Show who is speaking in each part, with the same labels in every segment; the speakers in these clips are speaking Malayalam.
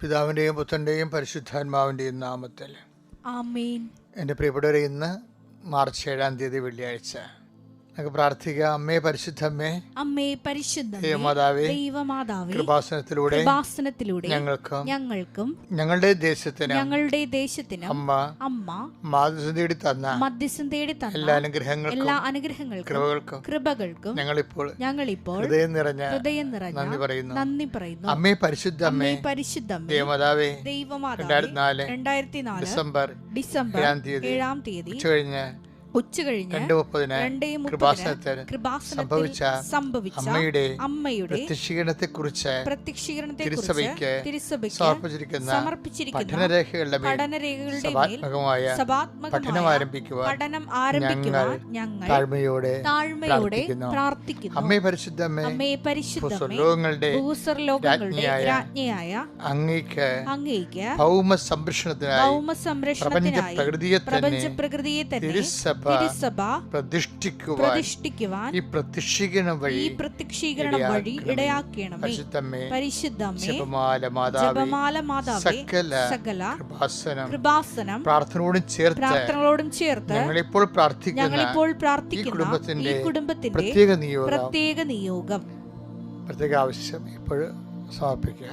Speaker 1: പിതാവിന്റെയും പുത്രന്റെയും പരിശുദ്ധാത്മാവിന്റെയും നാമത്തിൽ. എന്റെ പ്രിയപ്പെട്ടവരെ ഇന്ന് മാർച്ച് ഏഴാം തീയതി വെള്ളിയാഴ്ച. നമുക്ക് പ്രാർത്ഥിക്കാം അമ്മേ പരിശുദ്ധമ്മേ
Speaker 2: അമ്മേ പരിശുദ്ധ
Speaker 1: ദൈവമാതാവേ
Speaker 2: ദൈവമാതാവേ
Speaker 1: കൃപാസനത്തിലൂടെ
Speaker 2: കൃപാസനത്തിലൂടെ
Speaker 1: ഞങ്ങൾക്ക്
Speaker 2: ഞങ്ങൾക്കും
Speaker 1: ഞങ്ങളുടെ ദേശത്തിന്
Speaker 2: ഞങ്ങളുടെ ദേശത്തിന്
Speaker 1: അമ്മ
Speaker 2: അമ്മ
Speaker 1: മാതൃ തേടി തന്ന
Speaker 2: മധ്യസ്ഥം തേടി
Speaker 1: എല്ലാ അനുഗ്രഹങ്ങൾക്കും
Speaker 2: എല്ലാ അനുഗ്രഹങ്ങൾക്കും
Speaker 1: കൃപകൾക്കും
Speaker 2: കൃപകൾക്കും
Speaker 1: ഞങ്ങളിപ്പോൾ
Speaker 2: ഞങ്ങളിപ്പോൾ
Speaker 1: ഹൃദയം നിറഞ്ഞ
Speaker 2: ഹൃദയം നിറഞ്ഞ
Speaker 1: നന്ദി പറയുന്നു.
Speaker 2: നന്ദി പറയുന്നു.
Speaker 1: അമ്മേ പരിശുദ്ധ
Speaker 2: അമ്മേ പരിശുദ്ധ
Speaker 1: ദേവമാതാവേ
Speaker 2: ദൈവമാതാവേ
Speaker 1: രണ്ടായിരത്തി നാല്
Speaker 2: രണ്ടായിരത്തി നാല്
Speaker 1: ഡിസംബർ
Speaker 2: ഡിസംബർ
Speaker 1: ഏഴാം തീയതി
Speaker 2: ഏഴാം തീയതി
Speaker 1: ഉച്ചകഴിഞ്ഞ്
Speaker 2: ഉച്ച കഴിഞ്ഞ്
Speaker 1: രണ്ട് മുപ്പതിന് സംഭവിച്ച അമ്മയുടെ
Speaker 2: അമ്മയുടെ
Speaker 1: പ്രത്യക്ഷീകരണത്തെ കുറിച്ച്
Speaker 2: പ്രത്യക്ഷീകരണത്തെ
Speaker 1: തിരുസഭയ്ക്ക്
Speaker 2: തിരുസഭയ്ക്ക്
Speaker 1: സമർപ്പിച്ചിരിക്കുന്ന
Speaker 2: സമർപ്പിച്ചിരിക്കുന്ന
Speaker 1: പഠനരേഖകളുടെ മേൽ
Speaker 2: പഠനരേഖകളുടെ മേൽ
Speaker 1: സഭാത്മകമായ
Speaker 2: സഭാത്മകമായ
Speaker 1: പഠനം ആരംഭിക്കുവാൻ
Speaker 2: പഠനം ആരംഭിക്കുവാൻ ഞങ്ങൾ
Speaker 1: താഴ്മയോടെ
Speaker 2: താഴ്മയോടെ
Speaker 1: പ്രാർത്ഥിക്കുന്നു.
Speaker 2: പ്രാർത്ഥിക്കുന്നു
Speaker 1: അമ്മേ പരിശുദ്ധമ്മേ
Speaker 2: അമ്മേ പരിശുദ്ധമേ
Speaker 1: ലോകങ്ങളുടെ
Speaker 2: ഭൂസ്വർലോകങ്ങളുടെ
Speaker 1: രാജ്ഞിയായ
Speaker 2: രാജ്ഞിയായ
Speaker 1: അങ്ങേക്ക്
Speaker 2: അങ്ങേക്ക്
Speaker 1: ഭൗമ സംരക്ഷണത്തിനായി
Speaker 2: ഭൗമ
Speaker 1: പ്രപഞ്ച
Speaker 2: സംരക്ഷണത്തിനായി
Speaker 1: പ്രകൃതിയെ തന്നെ
Speaker 2: പ്രപഞ്ച പ്രകൃതിയെ തന്നെ
Speaker 1: തിരുസഭ
Speaker 2: തിരുസഭ
Speaker 1: പ്രതിഷ്ഠിക്കുവാൻ ഈ പ്രത്യക്ഷീകരണം
Speaker 2: ഈ
Speaker 1: വഴി
Speaker 2: പ്രത്യക്ഷീകരണം വഴി ഇടയാക്കണമേ. പരിശുദ്ധമേ
Speaker 1: ജപമാല മാതാവേ സകല കൃപാസനം പ്രാർത്ഥനയോടും ചേർത്ത്
Speaker 2: പ്രാർത്ഥനകളോടും ചേർത്ത്
Speaker 1: ഞങ്ങളിപ്പോൾ പ്രാർത്ഥിക്കുന്ന
Speaker 2: ഞങ്ങളിപ്പോൾ
Speaker 1: ഈ
Speaker 2: പ്രാർത്ഥിക്കുന്ന
Speaker 1: കുടുംബത്തിന്റെ
Speaker 2: ഈ കുടുംബത്തിന്റെ
Speaker 1: പ്രത്യേക നിയോഗം.
Speaker 2: പ്രത്യേക നിയോഗം.
Speaker 1: പ്രത്യേക ആവശ്യം ഇപ്പോൾ സമർപ്പിക്കുക.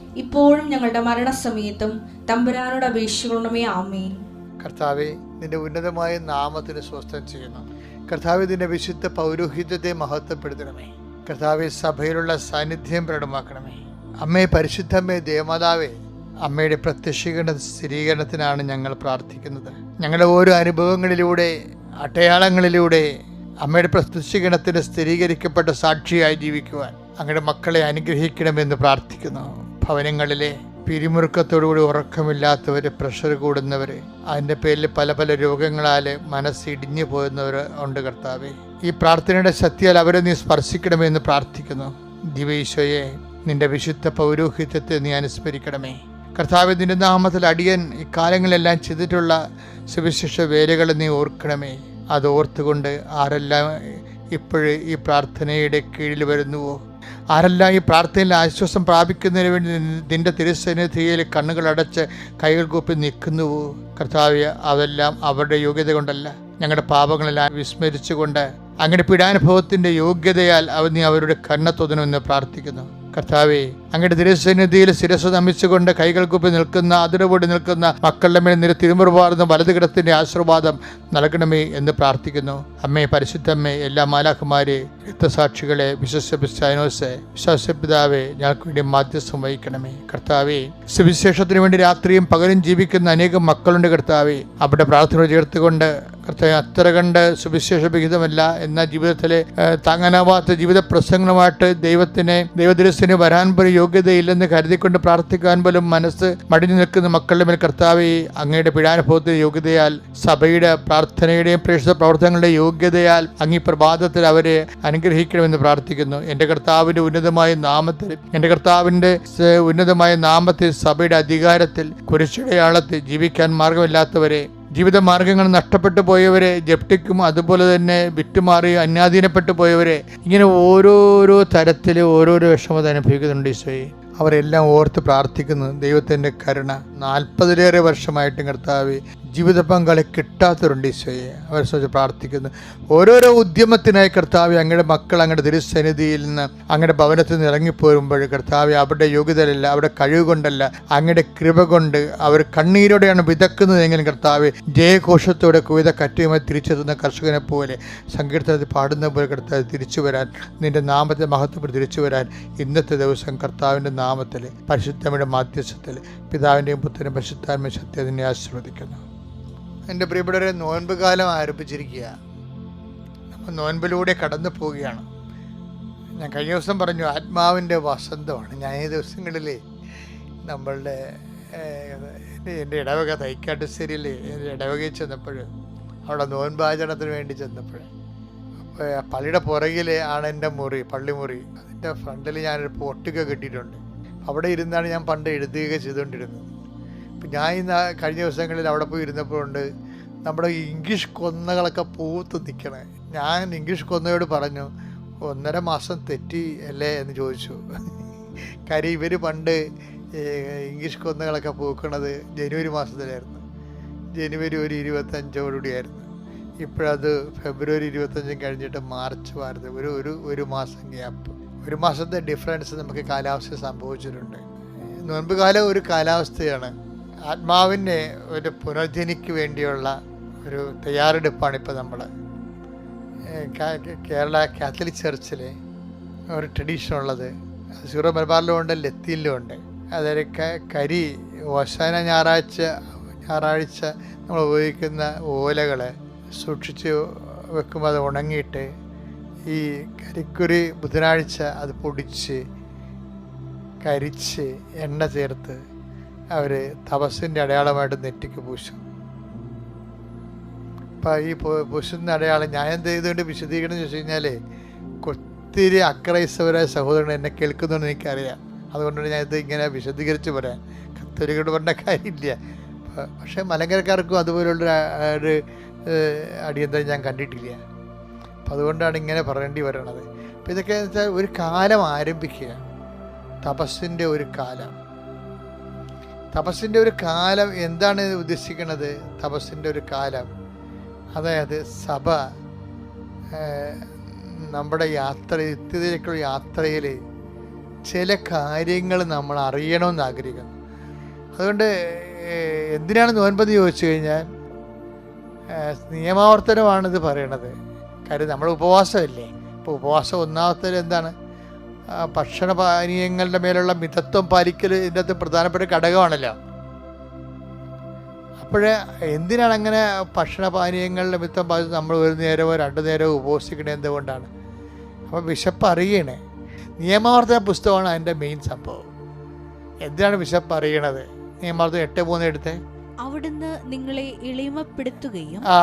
Speaker 2: ഇപ്പോഴും ഞങ്ങളുടെ മരണസമയത്തും തമ്പുരാനോട് അപേക്ഷിക്കണമേ ആമേൻ.
Speaker 1: കർത്താവെ നിന്റെ ഉന്നതമായ നാമത്തിന് സ്വസ്ഥം ചെയ്യുന്നു. കർത്താവെ നിന്റെ വിശുദ്ധ പൗരോഹിത്യത്തെ മഹത്വപ്പെടുത്തണമേ. കർത്താവെ സഭയിലുള്ള സാന്നിധ്യം പ്രകടമാക്കണമേ. അമ്മേ പരിശുദ്ധമ്മേ ദേവമാതാവേ അമ്മയുടെ പ്രത്യക്ഷീകരണ സ്ഥിരീകരണത്തിനാണ് ഞങ്ങൾ പ്രാർത്ഥിക്കുന്നത്. ഞങ്ങളുടെ ഓരോ അനുഭവങ്ങളിലൂടെ അടയാളങ്ങളിലൂടെ അമ്മയുടെ പ്രത്യക്ഷീകരണത്തിന് സ്ഥിരീകരിക്കപ്പെട്ട സാക്ഷിയായി ജീവിക്കുവാൻ അങ്ങയുടെ മക്കളെ അനുഗ്രഹിക്കണമെന്ന് പ്രാർത്ഥിക്കുന്നു. ഭവനങ്ങളിലെ പിരിമുറുക്കത്തോടുകൂടി ഉറക്കമില്ലാത്തവർ പ്രഷർ കൂടുന്നവർ അതിന്റെ പേരിൽ പല പല രോഗങ്ങളാൽ മനസ്സിടിഞ്ഞു പോകുന്നവർ ഉണ്ട് കർത്താവെ. ഈ പ്രാർത്ഥനയുടെ ശക്തിയാൽ അവരെ നീ സ്പർശിക്കണമെന്ന് പ്രാർത്ഥിക്കുന്നു. ദിവീശോയെ നിന്റെ വിശുദ്ധ പൗരോഹിത്യത്തെ നീ അനുസ്മരിക്കണമേ. കർത്താവ് നിന്റെ നാമത്തിൽ അടിയൻ ഇക്കാലങ്ങളിലെല്ലാം കാലങ്ങളെല്ലാം ചെയ്തിട്ടുള്ള സുവിശേഷ വേലകൾ നീ ഓർക്കണമേ. അത് ഓർത്തുകൊണ്ട് ആരെല്ലാം ഇപ്പോഴ് ഈ പ്രാർത്ഥനയുടെ കീഴിൽ വരുന്നുവോ? ആരെല്ലാം ഈ പ്രാർത്ഥനയിൽ ആശ്വാസം പ്രാപിക്കുന്നതിന് വേണ്ടി നിന്റെ തിരുസന്നിധിയിൽ കണ്ണുകൾ അടച്ച് കൈകൾ കൂപ്പി നിൽക്കുന്നുവോ കർത്താവ് അതെല്ലാം അവരുടെ യോഗ്യത കൊണ്ടല്ല. ഞങ്ങളുടെ പാപങ്ങളെല്ലാം വിസ്മരിച്ചുകൊണ്ട് അങ്ങയുടെ പീഡാനുഭവത്തിന്റെ യോഗ്യതയാൽ അവ നീ അവരുടെ കണ്ണ പ്രാർത്ഥിക്കുന്നു. കർത്താവെ അങ്ങയുടെ തിരുസന്നിധിയിൽ ശിരസ് നമിച്ചുകൊണ്ട് കൈകൾ കുപ്പി നിൽക്കുന്ന അതിരുപൊടി നിൽക്കുന്ന മക്കളുടെ മേൽ നിര തിരുമുറുപാർന്ന വലതുകിടത്തിന്റെ ആശീർവാദം നൽകണമേ എന്ന് പ്രാർത്ഥിക്കുന്നു. അമ്മേ പരിശുദ്ധമ്മേ എല്ലാ മാലാഖമാരെ രക്തസാക്ഷികളെ വിശ്വസിപ്പിച്ചാനോസെ വിശ്വാസപിതാവെ ഞങ്ങൾക്ക് വേണ്ടി മാധ്യസ്ഥം വഹിക്കണമേ. കർത്താവെ സുവിശേഷത്തിന് വേണ്ടി രാത്രിയും പകലും ജീവിക്കുന്ന അനേകം മക്കളുണ്ട് കർത്താവെ. അവിടെ പ്രാർത്ഥന ചേർത്തുകൊണ്ട് കർത്താവ് അത്ര കണ്ട് സുവിശേഷ വിഹിതമല്ല എന്ന ജീവിതത്തിലെ താങ്ങാനാവാത്ത ജീവിത പ്രസംഗങ്ങളുമായിട്ട് ദൈവത്തിനെ ദൈവദിരസിന് വരാൻ പോലും യോഗ്യതയില്ലെന്ന് കരുതിക്കൊണ്ട് പ്രാർത്ഥിക്കാൻ പോലും മനസ്സ് മടിഞ്ഞു നിൽക്കുന്ന മക്കളുടെ മേൽ കർത്താവെ അങ്ങയുടെ പീഡാനുഭവത്തിന്റെ യോഗ്യതയാൽ സഭയുടെ പ്രാർത്ഥനയുടെയും പ്രേക്ഷിത പ്രവർത്തനങ്ങളുടെ യോഗ്യതയാൽ അങ്ങ് പ്രഭാതത്തിൽ അവരെ അനുഗ്രഹിക്കണമെന്ന് പ്രാർത്ഥിക്കുന്നു. എന്റെ കർത്താവിന്റെ ഉന്നതമായ നാമത്തിൽ എന്റെ കർത്താവിന്റെ ഉന്നതമായ നാമത്തിൽ സഭയുടെ അധികാരത്തിൽ കുരിശടയാളത്തിൽ ജീവിക്കാൻ മാർഗമില്ലാത്തവരെ ജീവിത മാർഗങ്ങൾ നഷ്ടപ്പെട്ടു പോയവരെ ജപ്തിക്കും അതുപോലെ തന്നെ വിറ്റുമാറി അന്യാധീനപ്പെട്ടു പോയവരെ ഇങ്ങനെ ഓരോരോ തരത്തിൽ ഓരോരോ വിഷമത അനുഭവിക്കുന്നുണ്ട് ഈശോയെ. അവരെല്ലാം ഓർത്ത് പ്രാർത്ഥിക്കുന്നു. ദൈവത്തിന്റെ കരുണ നാൽപ്പതിലേറെ വർഷമായിട്ടും കർത്താവ് ജീവിത പങ്കാളി കിട്ടാത്തവരുണ്ട് ഈശോയെ. അവരെ സംബന്ധിച്ച് പ്രാർത്ഥിക്കുന്നു. ഓരോരോ ഉദ്യമത്തിനായി കർത്താവ് അങ്ങയുടെ മക്കൾ അങ്ങയുടെ തിരുസന്നിധിയിൽ നിന്ന് അങ്ങയുടെ ഭവനത്തിൽ നിന്ന് ഇറങ്ങിപ്പോരുമ്പോൾ കർത്താവ് അവരുടെ യോഗ്യതയല്ല അവരുടെ കഴിവ് കൊണ്ടല്ല അങ്ങയുടെ കൃപ കൊണ്ട് അവർ കണ്ണീരോടെയാണ് വിതക്കുന്നതെങ്കിലും കർത്താവ് ജയഘോഷത്തോടെ കുവിത കറ്റുമായി തിരിച്ചെത്തുന്ന കർഷകനെ പോലെ സങ്കീർത്തനത്തിൽ പാടുന്ന പോലെ കർത്താവ് തിരിച്ചു വരാൻ നിന്റെ നാമത്തെ മഹത്വപ്പെട്ട് തിരിച്ചു വരാൻ ഇന്നത്തെ ദിവസം കർത്താവിന്റെ നാമത്തിൽ പരിശുദ്ധമ്മയുടെ മാധ്യസ്ഥത്തിൽ പിതാവിന്റെയും പുത്രനും പരിശുദ്ധാത്മ ശക്തി അതിനെ ആശീർവദിക്കുന്നു. എന്റെ പ്രിയപ്പെട്ടവരെ നോൻപ് കാലം ആരംഭിച്ചിരിക്കുക. നമ്മൾ നോൻപിലൂടെ കടന്നു പോവുകയാണ്. ഞാൻ കഴിഞ്ഞ ദിവസം പറഞ്ഞു ആത്മാവിന്റെ വസന്തമാണ്. ഞാൻ ഈ ദിവസങ്ങളിൽ നമ്മളുടെ എന്റെ ഇടവക തൈക്കാട്ടുശ്ശേരിയിൽ ഇടവകയിൽ ചെന്നപ്പോൾ അവിടെ നോൻപാചരണത്തിന് വേണ്ടി ചെന്നപ്പോൾ അപ്പോൾ പള്ളിയുടെ പുറകിൽ ആണ് എന്റെ മുറി പള്ളിമുറി അതിന്റെ ഫ്രണ്ടിൽ ഞാനൊരു പൊട്ടുക കെട്ടിയിട്ടുണ്ട്. അവിടെ ഇരുന്നാണ് ഞാൻ പണ്ട് എഴുതുകയൊക്കെ ചെയ്തുകൊണ്ടിരുന്നത്. ഞാൻ ഇന്ന് കഴിഞ്ഞ ദിവസങ്ങളിൽ അവിടെ പോയി ഇരുന്നപ്പോഴുണ്ട് നമ്മുടെ ഇംഗ്ലീഷ് കൊന്നകളൊക്കെ പൂത്ത് നിൽക്കണേ ഞാൻ ഇംഗ്ലീഷ് കൊന്നയോട് പറഞ്ഞു ഒന്നര മാസം തെറ്റി അല്ലേ? എന്ന് ചോദിച്ചു. കാര്യം ഇവർ പണ്ട് ഇംഗ്ലീഷ് കൊന്നകളൊക്കെ പൂക്കണത് ജനുവരി മാസത്തിലായിരുന്നു. ജനുവരി ഒരു ഇരുപത്തഞ്ചോടുകൂടിയായിരുന്നു. ഇപ്പോഴത് ഫെബ്രുവരി ഇരുപത്തഞ്ചും കഴിഞ്ഞിട്ട് മാർച്ച് വാർത്ത ഒരു ഒരു ഒരു മാസം ഗ്യാപ്പ്. ഒരു മാസത്തെ ഡിഫറൻസ് നമുക്ക് കാലാവസ്ഥ സംഭവിച്ചിട്ടുണ്ട്. നോൻപ് കാലം ഒരു കാലാവസ്ഥയാണ്. ആത്മാവിന്റെ ഒരു പുനർജനിക്ക് വേണ്ടിയുള്ള ഒരു തയ്യാറെടുപ്പാണ് ഇപ്പോൾ നമ്മൾ കേരള കാത്തലിക് ചർച്ചിൽ ഒരു ട്രഡീഷൻ ഉള്ളത്. സീറോ മലബാറിലും ഉണ്ട് ലത്തീനിലും ഉണ്ട്. അതായത് കരി ഓശാന ഞായറാഴ്ച ഞായറാഴ്ച നമ്മൾ ഉപയോഗിക്കുന്ന ഓലകൾ സൂക്ഷിച്ച് വെക്കുമ്പോൾ അത് ഉണങ്ങിയിട്ട് ഈ കരിക്കുരി ബുധനാഴ്ച അത് പൊടിച്ച് കരിച്ച് എണ്ണ ചേർത്ത് അവർ തപസ്സിന്റെ അടയാളമായിട്ട് നെറ്റിക്ക് പൂശും. അപ്പം ഈ പുഷുന്ന അടയാളം ഞാൻ എന്ത് ചെയ്തുകൊണ്ട് വിശദീകരണം ചോദിച്ചു കഴിഞ്ഞാൽ ഒത്തിരി അക്രൈസ്തവരായ സഹോദരങ്ങൾ എന്നെ കേൾക്കുന്നുണ്ട് എനിക്കറിയാം. അതുകൊണ്ടാണ് ഞാൻ ഇത് ഇങ്ങനെ വിശദീകരിച്ച് പറയാം കത്തോലിക്കോട് പറഞ്ഞ കാര്യമില്ല. പക്ഷേ മലങ്കരക്കാർക്കും അതുപോലുള്ള ഒരു അടിയന്തരം ഞാൻ കണ്ടിട്ടില്ല. അപ്പം അതുകൊണ്ടാണ് ഇങ്ങനെ പറയേണ്ടി വരണത്. അപ്പം ഇതൊക്കെ വെച്ചാൽ ഒരു കാലം ആരംഭിക്കുക. തപസ്സിന്റെ ഒരു കാലം. തപസ്സിന്റെ ഒരു കാലം എന്താണ് ഉദ്ദേശിക്കുന്നത് തപസ്സിന്റെ ഒരു കാലം. അതായത് സഭ നമ്മുടെ യാത്ര നിത്യതയിലേക്കുള്ള യാത്രയിൽ ചില കാര്യങ്ങൾ നമ്മൾ അറിയണമെന്ന് ആഗ്രഹിക്കുന്നു. അതുകൊണ്ട് എന്തിനാണ് നോൻപത് ചോദിച്ചു കഴിഞ്ഞാൽ നിയമാവർത്തനമാണിത് പറയണത്. കാര്യം നമ്മുടെ ഉപവാസമല്ലേ? ഇപ്പോൾ ഉപവാസം ഒന്നാമത്തെ എന്താണ്? ഭക്ഷണ പാനീയങ്ങളുടെ മേലുള്ള മിതത്വം പാലിക്കൽ ഇതിന്റെ അകത്ത് പ്രധാനപ്പെട്ട ഘടകമാണല്ലോ. അപ്പോഴേ എന്തിനാണ് അങ്ങനെ ഭക്ഷണപാനീയങ്ങളുടെ മിത്തം പാലിച്ച് നമ്മൾ ഒരു നേരമോ രണ്ട് നേരമോ ഉപസിക്കണേ എന്തുകൊണ്ടാണ്? അപ്പോൾ വിശപ്പ് അറിയണേ നിയമാവർത്തന പുസ്തകമാണ് അതിന്റെ മെയിൻ സംഭവം. എന്തിനാണ് വിശപ്പ് അറിയണത് നിയമാർത്ഥം എട്ട് മൂന്ന് എടുത്തേ.
Speaker 3: അവിടുന്ന് നിങ്ങളെ എളിമപ്പെടുത്തുകയും
Speaker 1: ആ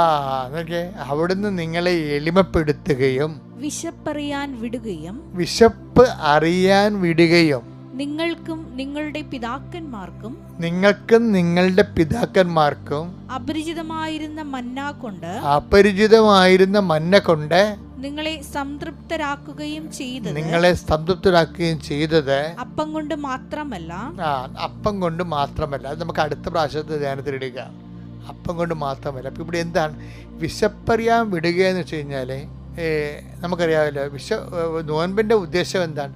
Speaker 1: നോക്കേ അവിടുന്ന് നിങ്ങളെ എളിമപ്പെടുത്തുകയും
Speaker 3: വിശപ്പറിയാൻ വിടുകയും
Speaker 1: വിശപ്പ് അറിയാൻ വിടുകയും
Speaker 3: നിങ്ങൾക്കും നിങ്ങളുടെ പിതാക്കന്മാർക്കും
Speaker 1: നിങ്ങൾക്കും നിങ്ങളുടെ പിതാക്കന്മാർക്കും
Speaker 3: അപരിചിതമായിരുന്ന മന്ന കൊണ്ട്
Speaker 1: അപരിചിതമായിരുന്ന മന്ന കൊണ്ട്
Speaker 3: നിങ്ങളെ സംതൃപ്തരാക്കുകയും ചെയ്തത്
Speaker 1: നിങ്ങളെ സംതൃപ്തരാക്കുകയും ചെയ്തത്
Speaker 3: അപ്പം കൊണ്ട് മാത്രമല്ല
Speaker 1: ആ അപ്പം കൊണ്ട് മാത്രമല്ല. അത് നമുക്ക് അടുത്ത പ്രാവശ്യത്തെ ധ്യാനത്തിൽ ഇടുക. അപ്പം കൊണ്ട് മാത്രമല്ല. അപ്പം ഇവിടെ എന്താണ്? വിശപ്പറിയാൻ വിടുക എന്ന് വെച്ച് കഴിഞ്ഞാൽ നമുക്കറിയാമല്ലോ വിശ നോൻപിന്റെ ഉദ്ദേശം എന്താണ്?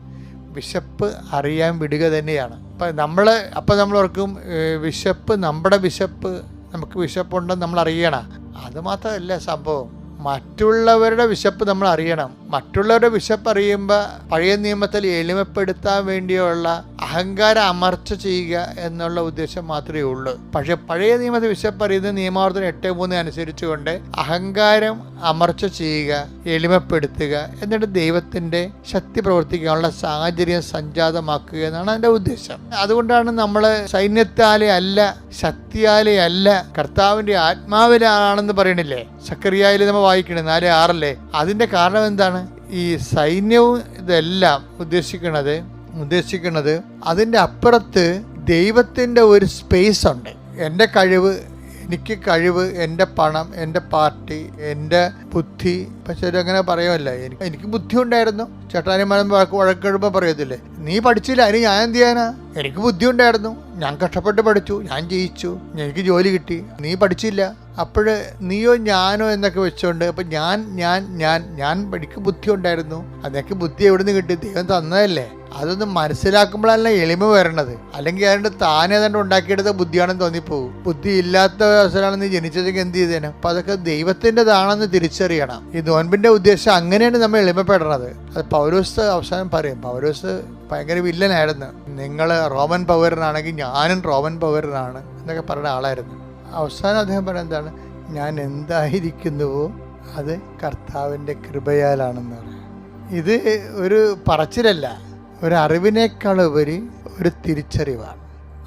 Speaker 1: വിശപ്പ് അറിയാൻ വിടുക തന്നെയാണ്. അപ്പം നമ്മൾ അപ്പം നമ്മൾ ഓർക്കും വിശപ്പ് നമ്മുടെ വിശപ്പ് നമുക്ക് വിശപ്പുണ്ടെന്ന് നമ്മൾ അറിയണം. അത് മാത്രമല്ല സംഭവം. മറ്റുള്ളവരുടെ വിശപ്പ് നമ്മൾ അറിയണം. മറ്റുള്ളവരുടെ വിശപ്പ് അറിയുമ്പോൾ പഴയ നിയമത്തിൽ എളിമപ്പെടുത്താൻ വേണ്ടിയുള്ള അഹങ്കാരം അമർച്ച ചെയ്യുക എന്നുള്ള ഉദ്ദേശം മാത്രമേ ഉള്ളൂ. പക്ഷെ പഴയ നിയമത്തെ വിശപ്പ് അറിയുന്ന നിയമാവർത്തനം എട്ട് മൂന്ന് അനുസരിച്ചുകൊണ്ട് അഹങ്കാരം അമർച്ച ചെയ്യുക എളിമപ്പെടുത്തുക എന്നിട്ട് ദൈവത്തിന്റെ ശക്തി പ്രവർത്തിക്കാനുള്ള സാഹചര്യം സംജാതമാക്കുക എന്നാണ് അതിന്റെ ഉദ്ദേശം. അതുകൊണ്ടാണ് നമ്മൾ സൈന്യത്താലെ അല്ല ശക്തിയാലെ അല്ല കർത്താവിന്റെ ആത്മാവിലാണെന്ന് പറയണില്ലേ? സക്കറിയായിൽ നമ്മൾ വായിക്കണേ നാല് ആറല്ലേ? അതിന്റെ കാരണം എന്താണ്? ഈ സൈന്യവും ഇതെല്ലാം ഉദ്ദേശിക്കുന്നത് ഉദ്ദേശിക്കുന്നത് അതിന്റെ അപ്പുറത്ത് ദൈവത്തിന്റെ ഒരു സ്പേസ് ഉണ്ട്. എന്റെ കഴിവ് എനിക്ക് കഴിവ് എന്റെ പണം എന്റെ പാർട്ടി എന്റെ ബുദ്ധി. പക്ഷെ അങ്ങനെ പറയുമല്ല. എനിക്ക് എനിക്ക് ബുദ്ധി ഉണ്ടായിരുന്നു. ചേട്ടാനിമാരും വഴക്ക് വഴക്കെടുമ്പോൾ പറയത്തില്ലേ? നീ പഠിച്ചില്ല അതിന് ഞാൻ എന്ത് ചെയ്യാനാ? എനിക്ക് ബുദ്ധി ഉണ്ടായിരുന്നു. ഞാൻ കഷ്ടപ്പെട്ട് പഠിച്ചു ഞാൻ ജയിച്ചു എനിക്ക് ജോലി കിട്ടി. നീ പഠിച്ചില്ല. അപ്പോൾ നീയോ ഞാനോ എന്നൊക്കെ വെച്ചുകൊണ്ട് അപ്പം ഞാൻ ഞാൻ ഞാൻ ഞാൻ എനിക്ക് ബുദ്ധി ഉണ്ടായിരുന്നു. അതൊക്കെ ബുദ്ധി എവിടെ നിന്ന് കിട്ടി? ദൈവം തന്നതല്ലേ. അതൊന്ന് മനസ്സിലാക്കുമ്പോഴല്ല എളിമ വരണത് അല്ലെങ്കിൽ അതുകൊണ്ട് താനേ തന്നെ ഉണ്ടാക്കിയെടുത്ത ബുദ്ധിയാണെന്ന് തോന്നിപ്പോകും ബുദ്ധി ഇല്ലാത്ത അവസരമാണ് നീ ജനിച്ചതെങ്കിൽ എന്ത് ചെയ്തേനെ? അപ്പം അതൊക്കെ ദൈവത്തിന്റെതാണെന്ന് തിരിച്ചറിയണം. ഈ നോൻപിന്റെ ഉദ്ദേശം അങ്ങനെയാണ് നമ്മൾ എളിമപ്പെടണത്. അത് പൗരോസ് അവസാനം പറയും. പൗരോസ് ഭയങ്കര വില്ലനായിരുന്നു. നിങ്ങൾ റോമൻ പൗരനാണെങ്കിൽ ഞാനും റോമൻ പൗരനാണ് എന്നൊക്കെ പറയുന്ന ആളായിരുന്നു. അവസാനം അദ്ദേഹം പറയുന്നത് എന്താണ്? ഞാൻ എന്തായിരിക്കുന്നുവോ അത് കർത്താവിന്റെ കൃപയാലാണെന്ന് പറയാം ഇത് ഒരു പറച്ചിലല്ല ഒരു അറിവിനേക്കാളുപരി ഒരു തിരിച്ചറിവാണ്.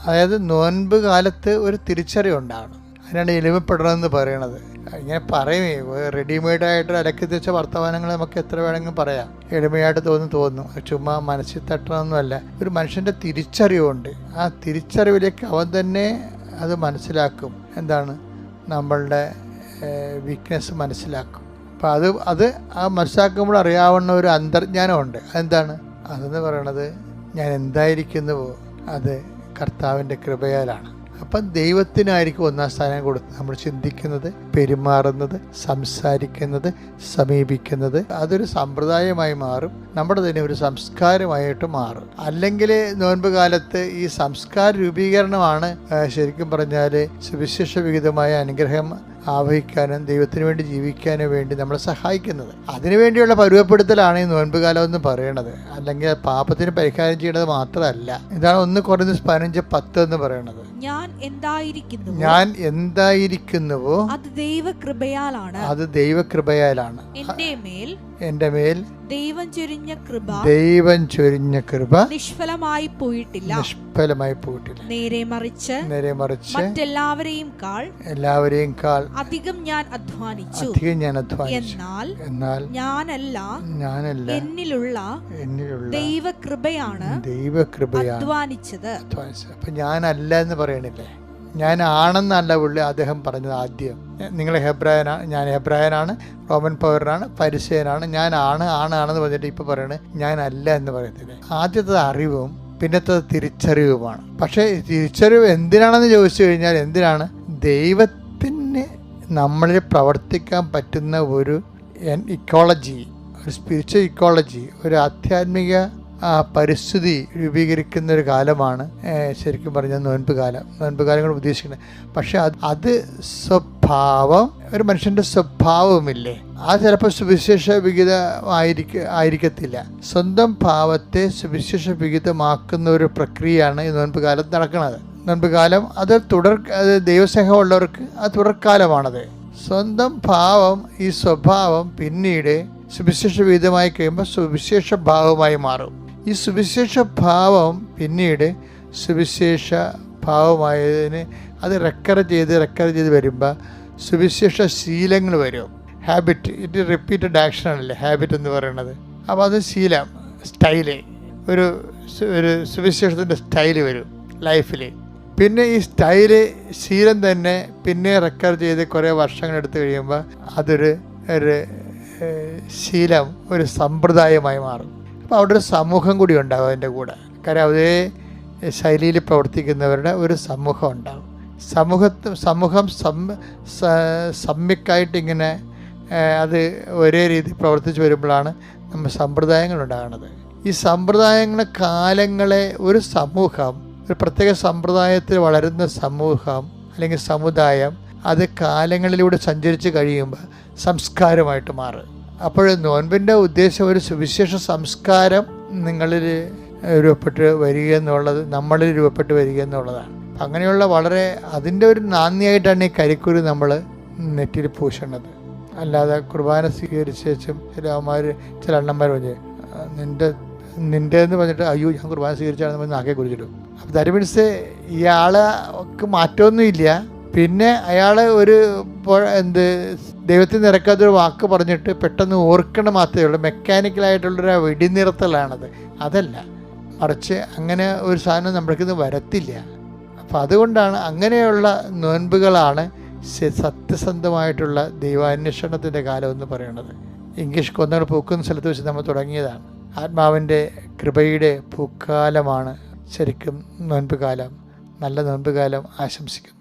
Speaker 1: അതായത് നോൻപ് കാലത്ത് ഒരു തിരിച്ചറിവുണ്ടാവണം. അതിനാണ് എളിമപ്പെടണമെന്ന് പറയണത്. ഇങ്ങനെ പറയുമേ റെഡിമെയ്ഡായിട്ട് അലക്കി തെച്ച വർത്തമാനങ്ങൾ നമുക്ക് എത്ര വേണമെങ്കിലും പറയാം. എളിമയായിട്ട് തോന്നും തോന്നും. ചുമ്മാ മനസ്സിൽ തട്ടണമെന്നല്ല ഒരു മനുഷ്യന്റെ തിരിച്ചറിവുണ്ട്. ആ തിരിച്ചറിവിലേക്ക് അവൻ തന്നെ അത് മനസ്സിലാക്കും. എന്താണ്? നമ്മളുടെ വീക്ക്നെസ് മനസ്സിലാക്കും. അപ്പം അത് അത് ആ മനസ്സിലാക്കുമ്പോൾ അറിയാവുന്ന ഒരു അന്തർജ്ഞാനമുണ്ട്. അതെന്താണ്? അതെന്ന് പറയണത് ഞാൻ എന്തായിരിക്കുന്നുവോ? അത് കർത്താവിന്റെ കൃപയാലാണ്. അപ്പം ദൈവത്തിനായിരിക്കും ഒന്നാം സ്ഥാനം കൊടുത്ത് നമ്മൾ ചിന്തിക്കുന്നത് പെരുമാറുന്നത് സംസാരിക്കുന്നത് സമീപിക്കുന്നത്. അതൊരു സമ്പ്രദായമായി മാറും. നമ്മുടെ തന്നെ ഒരു സംസ്കാരമായിട്ട് മാറും. അല്ലെങ്കിൽ നോൻപ് കാലത്ത് ഈ സംസ്കാര രൂപീകരണമാണ് ശരിക്കും പറഞ്ഞാൽ സുവിശേഷ വിഹിതമായ അനുഗ്രഹം ആവഹിക്കാനും ദൈവത്തിന് വേണ്ടി ജീവിക്കാനും വേണ്ടി നമ്മളെ സഹായിക്കുന്നത്. അതിനുവേണ്ടിയുള്ള പരുവപ്പെടുത്തലാണ് ഈ നോൻപ് കാലം എന്ന് പറയണത്. അല്ലെങ്കിൽ പാപത്തിന് പരിഹാരം ചെയ്യണത് മാത്രമല്ല. ഇതാണ് ഒന്ന് കുറഞ്ഞ പതിനഞ്ച് പത്ത് എന്ന് പറയണത്.
Speaker 3: ഞാൻ എന്തായിരിക്കുന്നു
Speaker 1: ഞാൻ എന്തായിരിക്കുന്നുവോ?
Speaker 3: അത് ദൈവകൃപയാലാണ്.
Speaker 1: അത് ദൈവകൃപയാലാണ്.
Speaker 3: മേൽ
Speaker 1: എന്റെ മേൽ
Speaker 3: ദൈവം ചൊരിഞ്ഞ കൃപ
Speaker 1: ദൈവം ചൊരിഞ്ഞ കൃപ
Speaker 3: നിഷ്ഫലമായി പോയിട്ടില്ല.
Speaker 1: നിഷ്ഫലമായി പോയിട്ടില്ല.
Speaker 3: നേരെ മറിച്ച്
Speaker 1: നേരെ മറിച്ച്
Speaker 3: മറ്റെല്ലാവരെയും കാൾ
Speaker 1: എല്ലാവരെയും കാൾ
Speaker 3: അധികം ഞാൻ അധ്വാനിച്ചു.
Speaker 1: അധികം ഞാൻ അധ്വാനിച്ചു.
Speaker 3: എന്നാൽ
Speaker 1: എന്നാൽ
Speaker 3: ഞാനല്ല
Speaker 1: ഞാനല്ല
Speaker 3: എന്നിലുള്ള
Speaker 1: എന്നിലുള്ള
Speaker 3: ദൈവകൃപയാണ്
Speaker 1: ദൈവകൃപയാണ്
Speaker 3: അധ്വാനിച്ചത്.
Speaker 1: അധ്വാനിച്ചത്. അപ്പൊ ഞാനല്ല എന്ന് പറയണില്ലേ? ഞാൻ ആണെന്നല്ല പുള്ളി അദ്ദേഹം പറഞ്ഞത് ആദ്യം. നിങ്ങൾ ഹെബ്രായനാണ് ഞാൻ ഹെബ്രായനാണ് റോമൻ പൗരനാണ് പരിശയനാണ് ഞാൻ ആണ് ആണ് ആണെന്ന് പറഞ്ഞിട്ട് ഇപ്പോൾ പറയണത് ഞാനല്ല എന്ന് പറയത്തില്ലേ? ആദ്യത്തെ അറിവും പിന്നത്തെ തിരിച്ചറിവുമാണ്. പക്ഷേ തിരിച്ചറിവ് എന്തിനാണെന്ന് ചോദിച്ചു കഴിഞ്ഞാൽ എന്തിനാണ്? ദൈവത്തിന് നമ്മളിൽ പ്രവർത്തിക്കാൻ പറ്റുന്ന ഒരു ഇക്കോളജി ഒരു സ്പിരിച്വൽ ഇക്കോളജി ഒരു ആധ്യാത്മിക ആ, പരിസ്ഥിതി രൂപീകരിക്കുന്ന ഒരു കാലമാണ് ശരിക്കും പറഞ്ഞാൽ നോൻപ് കാലം. നോൻപ് കാലം കൊണ്ട് ഉദ്ദേശിക്കുന്നത്. പക്ഷെ അത് അത് സ്വഭാവം ഒരു മനുഷ്യന്റെ സ്വഭാവമില്ലേ ആ ചിലപ്പോൾ സുവിശേഷ വിഹിതമായിരിക്ക ആയിരിക്കത്തില്ല. സ്വന്തം ഭാവത്തെ സുവിശേഷ വിഹിതമാക്കുന്ന ഒരു പ്രക്രിയയാണ് ഈ നോൻപ് കാലത്ത് നടക്കുന്നത്. നോൻപ് കാലം അത് തുടർ അത് ദൈവസ്നേഹമുള്ളവർക്ക് അത് തുടർക്കാലമാണത്. സ്വന്തം ഭാവം ഈ സ്വഭാവം പിന്നീട് സുവിശേഷ വിഹിതമായി കഴിയുമ്പോൾ സുവിശേഷ ഭാവമായി മാറും. ഈ സുവിശേഷ ഭാവം പിന്നീട് സുവിശേഷ ഭാവമായതിന് അത് റെക്കർ ചെയ്ത് റെക്കർ ചെയ്ത് വരുമ്പോൾ സുവിശേഷ ശീലങ്ങൾ വരും. ഹാബിറ്റ് ഇറ്റ് റിപ്പീറ്റഡ് ആക്ഷൻ ആണല്ലേ ഹാബിറ്റ് എന്ന് പറയുന്നത്. അപ്പോൾ അത് ശീലം സ്റ്റൈൽ ഒരു ഒരു സുവിശേഷത്തിന്റെ സ്റ്റൈൽ വരും ലൈഫിൽ പിന്നെ ഈ സ്റ്റൈൽ ശീലം തന്നെ പിന്നെ റെക്കർ ചെയ്ത് കുറേ വർഷങ്ങൾ എടുത്തു കഴിയുമ്പോൾ അതൊരു ഒരു ശീലം ഒരു സമ്പ്രദായമായി മാറും. അപ്പോൾ അവിടെ ഒരു സമൂഹം കൂടി ഉണ്ടാകും അതിന്റെ കൂടെ. കാരണം അതേ ശൈലിയിൽ പ്രവർത്തിക്കുന്നവരുടെ ഒരു സമൂഹം ഉണ്ടാകും സമൂഹത്ത് സമൂഹം സം സ- സമ്യക്കായിട്ട് ഇങ്ങനെ അത് ഒരേ രീതി പ്രവർത്തിച്ച് വരുമ്പോഴാണ് നമ്മൾ സമ്പ്രദായങ്ങൾ ഉണ്ടാകുന്നത്. ഈ സമ്പ്രദായങ്ങളെ കാലങ്ങളെ ഒരു സമൂഹം ഒരു പ്രത്യേക സമ്പ്രദായത്തിൽ വളരുന്ന സമൂഹം അല്ലെങ്കിൽ സമുദായം അത് കാലങ്ങളിലൂടെ സഞ്ചരിച്ച് കഴിയുമ്പോൾ സംസ്കാരമായിട്ട് മാറും. അപ്പോൾ നോൻപിന്റെ ഉദ്ദേശം ഒരു സുവിശേഷ സംസ്കാരം നിങ്ങളിൽ രൂപപ്പെട്ട് വരിക എന്നുള്ളത് നമ്മളിൽ രൂപപ്പെട്ട് വരിക എന്നുള്ളതാണ്. അങ്ങനെയുള്ള വളരെ അതിന്റെ ഒരു നാന്ദിയായിട്ടാണ് ഈ കരിക്കുരു നമ്മൾ നെറ്റിൽ പൂശണത്. അല്ലാതെ കുർബാന സ്വീകരിച്ച ശേഷം ചില അമ്മമാർ ചില അണ്ണന്മാർ പറഞ്ഞ് "ആ, നിന്റെ നിന്റെ എന്ന് പറഞ്ഞിട്ട് അയ്യോ ഞാൻ കുർബാന സ്വീകരിച്ചാണെന്ന് പറഞ്ഞ് നാക്കെ കുറിച്ചിടും. അപ്പോൾ ദാറ്റ് മീൻസ് ഇയാൾക്ക് മാറ്റമൊന്നുമില്ല. പിന്നെ അയാൾ ഒരു എന്ത് ദൈവത്തിൽ നിരക്കാത്തൊരു വാക്ക് പറഞ്ഞിട്ട് പെട്ടെന്ന് ഓർക്കണ മാത്രമേ ഉള്ളൂ. മെക്കാനിക്കലായിട്ടുള്ളൊരു വെടിനിർത്തലാണത്. അതല്ല. മറിച്ച് അങ്ങനെ ഒരു സാധനം നമ്മൾക്കിന്ന് വരത്തില്ല. അപ്പം അതുകൊണ്ടാണ് അങ്ങനെയുള്ള നോൻപുകളാണ് സത്യസന്ധമായിട്ടുള്ള ദൈവാന്വേഷണത്തിന്റെ കാലം എന്ന് പറയുന്നത്. ഇംഗ്ലീഷ് കൊന്നകൾ പൂക്കുന്ന സ്ഥലത്ത് വെച്ച് നമ്മൾ തുടങ്ങിയതാണ്. ആത്മാവിന്റെ കൃപയുടെ പൂക്കാലമാണ് ശരിക്കും നോൻപ് കാലം നല്ല നോൻപ് കാലം ആശംസിക്കുന്നു.